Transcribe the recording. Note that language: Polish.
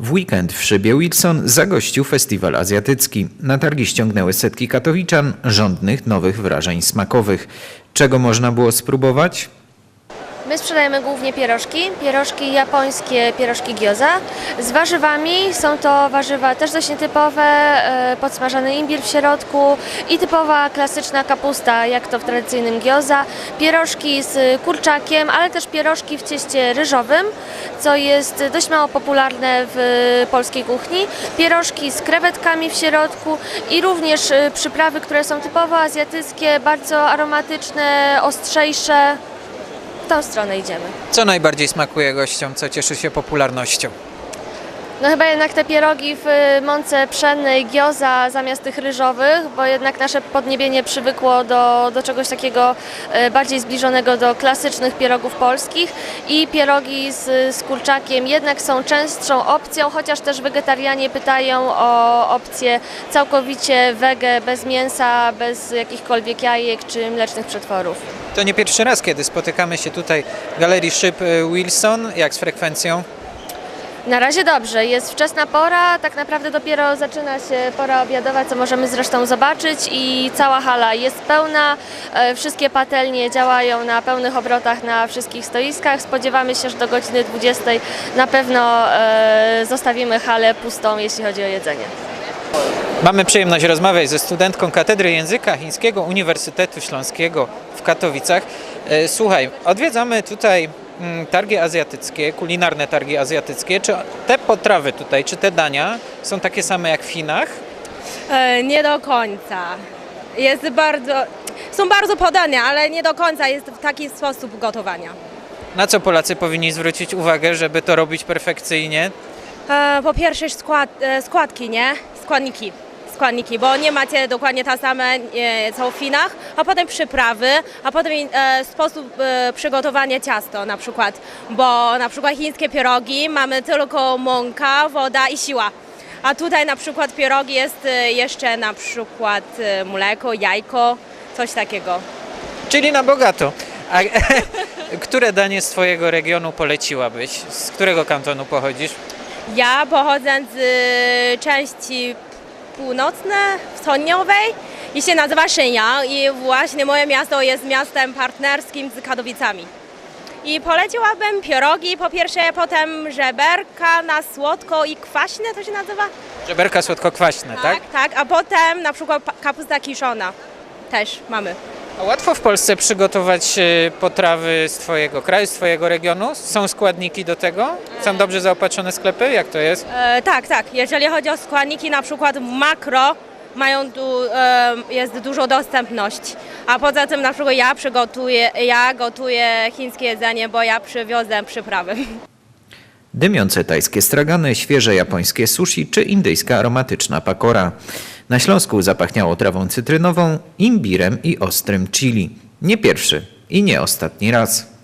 W weekend w szybie Wilson zagościł festiwal azjatycki. Na targi ściągnęły setki katowiczan żądnych nowych wrażeń smakowych. Czego można było spróbować? My sprzedajemy głównie pierożki, pierożki japońskie, pierożki gyoza. Z warzywami są to warzywa też dość nietypowe, e, podsmażany imbir w środku i typowa klasyczna kapusta, jak to w tradycyjnym gyoza. Pierożki z kurczakiem, ale też pierożki w cieście ryżowym, co jest dość mało popularne w polskiej kuchni. Pierożki z krewetkami w środku i również e, przyprawy, które są typowo azjatyckie, bardzo aromatyczne, ostrzejsze. Tą stronę idziemy. Co najbardziej smakuje gościom, co cieszy się popularnością? No chyba jednak te pierogi w y, mące pszennej, gioza zamiast tych ryżowych, bo jednak nasze podniebienie przywykło do, do czegoś takiego y, bardziej zbliżonego do klasycznych pierogów polskich i pierogi z, z kurczakiem jednak są częstszą opcją, chociaż też wegetarianie pytają o opcję całkowicie wege, bez mięsa, bez jakichkolwiek jajek czy mlecznych przetworów. To nie pierwszy raz, kiedy spotykamy się tutaj w Galerii Szyb y, Wilson. Jak z frekwencją? Na razie dobrze, jest wczesna pora, tak naprawdę dopiero zaczyna się pora obiadowa, co możemy zresztą zobaczyć i cała hala jest pełna, e, wszystkie patelnie działają na pełnych obrotach na wszystkich stoiskach. Spodziewamy się, że do godziny 20 na pewno e, zostawimy halę pustą, jeśli chodzi o jedzenie. Mamy przyjemność rozmawiać ze studentką Katedry Języka Chińskiego Uniwersytetu Śląskiego w Katowicach. E, Słuchaj, odwiedzamy tutaj targi azjatyckie, kulinarne targi azjatyckie. Czy te potrawy tutaj, czy te dania są takie same jak w Chinach? E, Nie do końca. Jest bardzo, są bardzo podane, ale nie do końca jest w taki sposób gotowania. Na co Polacy powinni zwrócić uwagę, żeby to robić perfekcyjnie? E, Po pierwsze skład, e, składki, nie? Składniki. Składniki, bo nie macie dokładnie te same e, co w Chinach, a potem przyprawy, a potem e, sposób e, przygotowania ciasto na przykład, bo na przykład chińskie pierogi mamy tylko mąka, woda i siła. A tutaj na przykład pierogi jest jeszcze na przykład mleko, jajko, coś takiego. Czyli na bogato. A które danie z Twojego regionu poleciłabyś? Z którego kantonu pochodzisz? Ja pochodzę z części północnej, wschodniowej i się nazywa Shenyang i właśnie moje miasto jest miastem partnerskim z Katowicami. I poleciłabym pierogi po pierwsze, potem żeberka na słodko i kwaśne to się nazywa? Żeberka słodko-kwaśne, tak? tak, tak, a potem na przykład kapusta kiszona też mamy. A łatwo w Polsce przygotować e, potrawy z Twojego kraju, z Twojego regionu? Są składniki do tego? Są dobrze zaopatrzone sklepy? Jak to jest? E, tak, tak. Jeżeli chodzi o składniki, na przykład makro, mają tu, e, jest dużo dostępność. A poza tym na przykład ja przygotuję, ja gotuję chińskie jedzenie, bo ja przywiozę przyprawy. Dymiące tajskie stragany, świeże japońskie sushi czy indyjska aromatyczna pakora. Na Śląsku zapachniało trawą cytrynową, imbirem i ostrym chili. Nie pierwszy i nie ostatni raz.